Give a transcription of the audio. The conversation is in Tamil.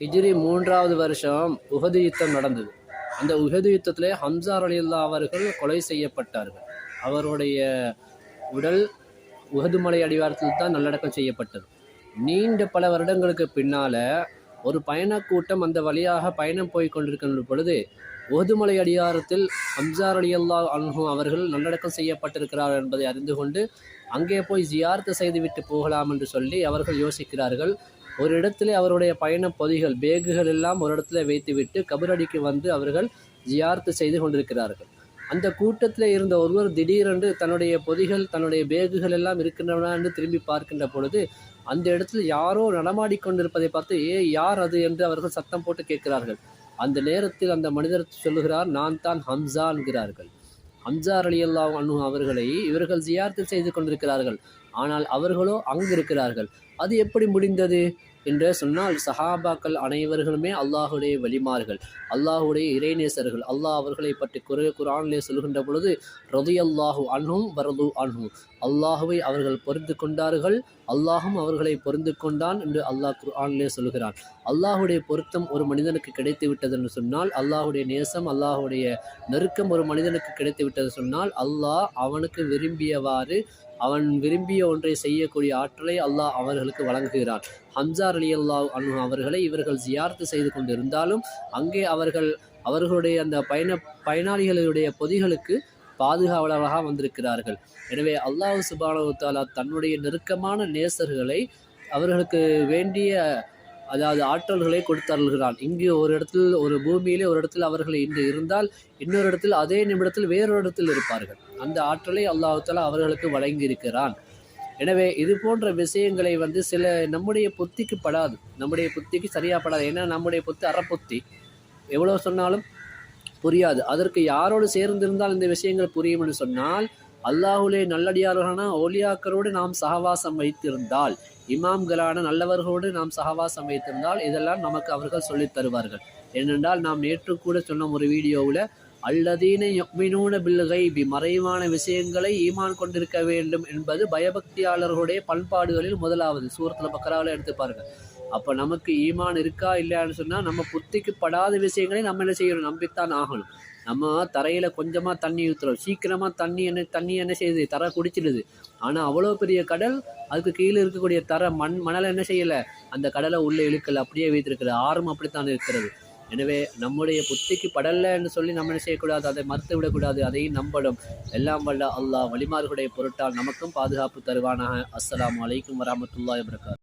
ஹிஜ்ரி மூன்றாவது வருஷம் உகது யுத்தம் நடந்தது. அந்த உகது யுத்தத்திலே ஹம்சார் அலில்லா அவர்கள் கொலை செய்யப்பட்டார்கள். அவருடைய உடல் உகது மலை அடிவாரத்தில் தான் நல்லடக்கம் செய்யப்பட்டது. நீண்ட பல வருடங்களுக்கு பின்னால ஒரு பயணக்கூட்டம் அந்த வழியாக பயணம் போய் கொண்டிருக்கின்ற பொழுது உஹதுமலை அடியாரத்தில் ஹம்சார் அலி அல்லா அன்ஹு அவர்கள் நல்லடக்கம் செய்யப்பட்டிருக்கிறார் என்பதை அறிந்து கொண்டு அங்கே போய் ஜியார்த்து செய்துவிட்டு போகலாம் என்று சொல்லி அவர்கள் யோசிக்கிறார்கள். ஒரு இடத்திலே அவருடைய பயண பொதிகள் பேகுகள் எல்லாம் ஒரு இடத்துல வைத்துவிட்டு கபரடிக்கு வந்து அவர்கள் ஜியார்த்து செய்து கொண்டிருக்கிறார்கள். அந்த கூட்டத்தில் இருந்த ஒருவர் திடீரென்று தன்னுடைய பொதிகள் தன்னுடைய பேகுகள் எல்லாம் இருக்கின்றன என்று திரும்பி பார்க்கின்ற பொழுது அந்த இடத்தில் யாரோ நடமாடி கொண்டிருப்பதை பார்த்து ஏ யார் அது? என்று அவர்கள் சத்தம் போட்டு கேட்கிறார்கள். அந்த நேரத்தில் அந்த மனிதர் சொல்லுகிறார் நான் தான் ஹம்சா என்கிறார்கள். ஹம்சா அலி அல்லா அனு அவர்களை இவர்கள் ஜியார்த்து செய்து கொண்டிருக்கிறார்கள். ஆனால் அவர்களோ அங்கு இருக்கிறார்கள் அது எப்படி முடிந்தது? என்று சொன்னால் சஹாபாக்கள் அனைவர்களுமே அல்லாஹுடைய வலிமார்கள் அல்லாஹுடைய இறைநேசர்கள். அல்லாஹ் அவர்களை பற்றி குரு குரானிலே சொல்கின்ற பொழுது ரதி அல்லாஹு அன்ஹும் வரது அன்ஹும். அல்லாஹுவை அவர்கள் பொருந்து கொண்டார்கள் அல்லாஹும் அவர்களை பொருந்து கொண்டான் என்று அல்லாஹ் குர்ஆனிலே சொல்கிறான். அல்லாஹுடைய பொருத்தம் ஒரு மனிதனுக்கு கிடைத்து விட்டது என்று சொன்னால் அல்லாஹுடைய நேசம் அல்லாஹுடைய நெருக்கம் ஒரு மனிதனுக்கு கிடைத்து விட்டது சொன்னால் அல்லாஹ் அவனுக்கு விரும்பியவாறு அவன் விரும்பிய ஒன்றை செய்யக்கூடிய ஆற்றலை அல்லாஹ் அவர்களுக்கு வழங்குகிறான். ஹம்சார் அலி அல்லாஹ் அனு அவர்களை இவர்கள் ஜியார்த்து செய்து கொண்டிருந்தாலும் அங்கே அவர்கள் அவர்களுடைய அந்த பயண பயனாளிகளுடைய பொதிகளுக்கு பாதுகாவலராக வந்திருக்கிறார்கள். எனவே அல்லாஹ் சுபானு தாலா தன்னுடைய நெருக்கமான நேசர்களை அவர்களுக்கு வேண்டிய அதாவது ஆற்றல்களை கொடுத்தருள்கிறான். இங்கு ஒரு இடத்தில் ஒரு பூமியிலே ஒரு இடத்தில் அவர்கள் இன்று இருந்தால் இன்னொரு இடத்தில் அதே நிமிடத்தில் வேறொரு இடத்தில் இருப்பார்கள். அந்த ஆற்றலை அல்லாஹாலா அவர்களுக்கு வழங்கியிருக்கிறான். எனவே இது போன்ற விஷயங்களை வந்து சில நம்முடைய புத்திக்கு படாது. நம்முடைய புத்திக்கு சரியாக படாது. ஏன்னா நம்முடைய புத்தி அறப்புத்தி. எவ்வளோ சொன்னாலும் புரியாது. அதற்கு யாரோடு சேர்ந்திருந்தால் இந்த விஷயங்கள் புரியும் என்று சொன்னால் அல்லாஹுலே நல்லடியார்களான ஒலியாக்கரோடு நாம் சகவாசம் வைத்திருந்தால் இமாம்களான நல்லவர்களோடு நாம் சகவாசம் வைத்திருந்தால் இதெல்லாம் நமக்கு அவர்கள் சொல்லித் தருவார்கள். ஏனென்றால் நாம் நேற்று கூட சொன்ன ஒரு வீடியோவில் அல்லதீன யக்மினூன பில்கைபி மறைவான விஷயங்களை ஈமான் கொண்டிருக்க வேண்டும் என்பது பயபக்தியாளர்களுடைய பண்பாடுகளில் முதலாவது. சூரத்தில் பக்கராவில் எடுத்து பாருங்க. அப்போ நமக்கு ஈமான் இருக்கா இல்லையான்னு சொன்னால் நம்ம புத்திக்கு படாத விஷயங்களை நம்ம என்ன செய்யணும்? நம்பித்தான் ஆகணும். நம்ம தரையில் கொஞ்சமாக தண்ணி ஊற்றுறோம் சீக்கிரமாக தண்ணி என்ன தண்ணி என்ன செய்யுது? தரை குடிச்சிடுது. ஆனால் அவ்வளோ பெரிய கடல் அதுக்கு கீழே இருக்கக்கூடிய தர மண் மணலை என்ன செய்யலை? அந்த கடலை உள்ளே இழுக்கல். அப்படியே வைத்திருக்கிறது ஆறும் அப்படித்தான் இருக்கிறது. எனவே நம்முடைய புத்திக்கு படலைன்னு சொல்லி நம்ம என்ன செய்யக்கூடாது? அதை மறுத்து விடக்கூடாது. அதையும் நம்பணும். எல்லாம் வல்ல அல்லாஹ் வழிமார்களுடைய பொருட்டால் நமக்கும் பாதுகாப்பு தருவானாக. அஸ்லாம் அலைக்கும் வரமத்துல்லாஹி வபரகாத்.